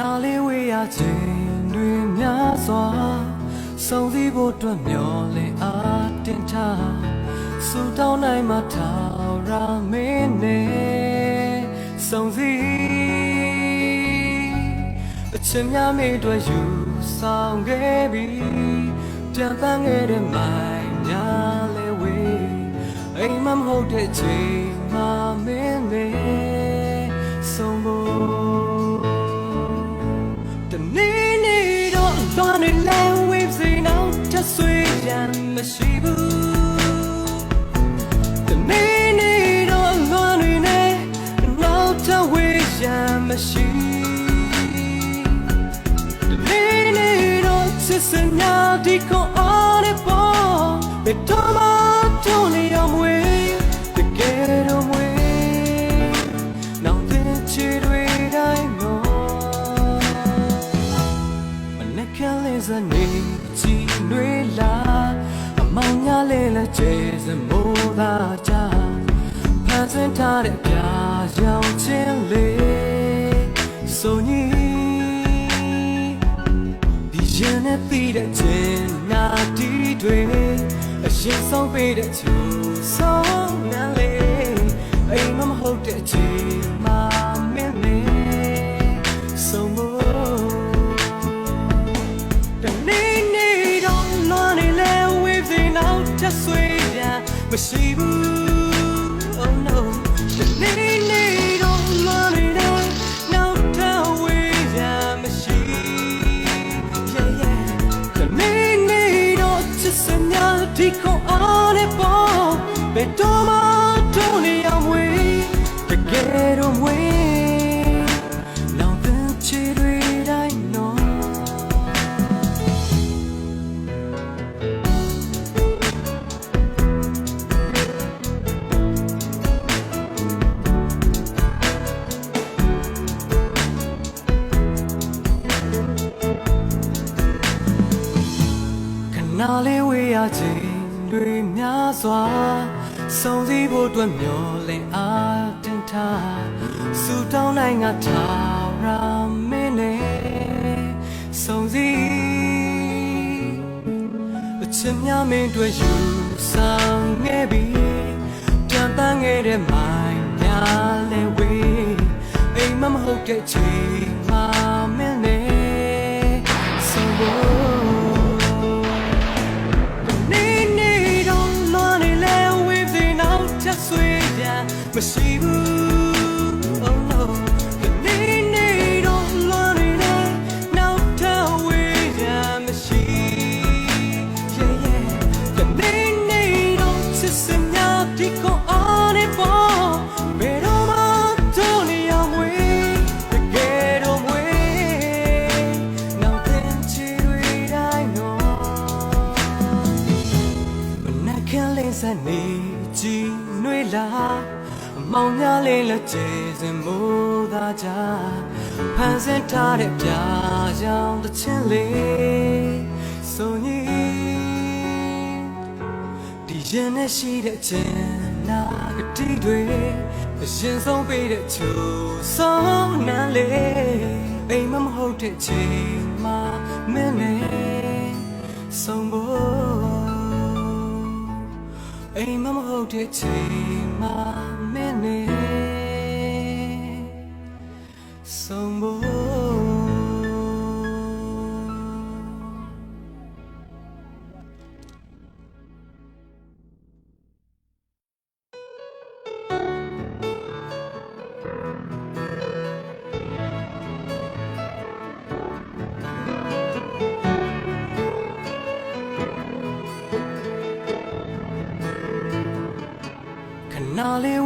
နာလေးဝေးရခြင်းတွေများစွာဆုံးစည်းဖို့အတွက်မျောလင်းအားတင်ထားစူတောင်းနိုင်မှထာဝရမင်းနဲ့ဆုံးစည်းအချင်းများမိအတွက်ယူဆောင်ခဲ့ပြီးပြန်ပန်းခဲ့တဲ့မိုင်များလေးဝေးအိမ်မမဟုတ်တဲ့ချိန်မှမင်းနဲ့ န်နေလဲ waves တွေနောက်ချက်ဆွေးရန်မရှိဘူးတနေ့နေ့တော့လွန်နေနေနောက်ထပ်ဝေးရန်မရှိတနေ့နေ့တော့ချစ်စညာဒီကိုအားနေပေါ်ဘယ်တော့မှ don't need your way to လေးစနေကြည်တွေလာအမောင်ညာလေးလက်ကျဲစမိုးသာကြဖန်ဆင်းထားတဲ့ပြာရောင်ချင်းလေးဆိုညီဒီရင်နဲ့ပြီးတဲ့ချင်းနာတီတွေအရင်ဆုံးပေးတဲ့ချူဆုံးနာလေးအိမ်မမဟုတ်တဲ့ချိန် မရှိဘူး oh no တနေ့နေ့တော့လွန်နေလဲနောက်ထပ်ဝေးရမရှိ yeah yeah တနေ့နေ့တော့ချစ်စညာဒီကိုအားနေပေါ်ဘယ်တော့မှ don't need your way တကယ်တော့ဝေး ခဏလေးဝေးရခြင်းတွေများစွာဆုံးစည်းဖို့အတွက်မျောလင်းအားတင်ထားစူတောင်းနိုင်ငါထာဝရမင်းနဲ့ဆုံးစည်းအချစ်များမင်းတို့ယူဆောင်ခဲ့ပြီးတန်တန်းခဲ့တဲ့မိုင်များလဲဝေးအိမ်မမဟုတ်တဲ့ချိန် လာအမောင်များလေးလက်ကျဲစင်မိုးသာကြဖန်ဆင်းထားတဲ့ပြာရောင်တစ်ချင်းလေးဆိုညီဒီရင်နဲ့ရှိတဲ့ချင်နာကတိတွေအရင်ဆုံးပေးတဲ့ချူဆုံးနန်းလေးအိမ်မမဟုတ်တဲ့ချိန်မှာမင်းနဲ့ဆုံးဖို့ အိမ်မမဟုတ်တဲ့ချိန်မှာမင်းနဲ့ ခဏလေး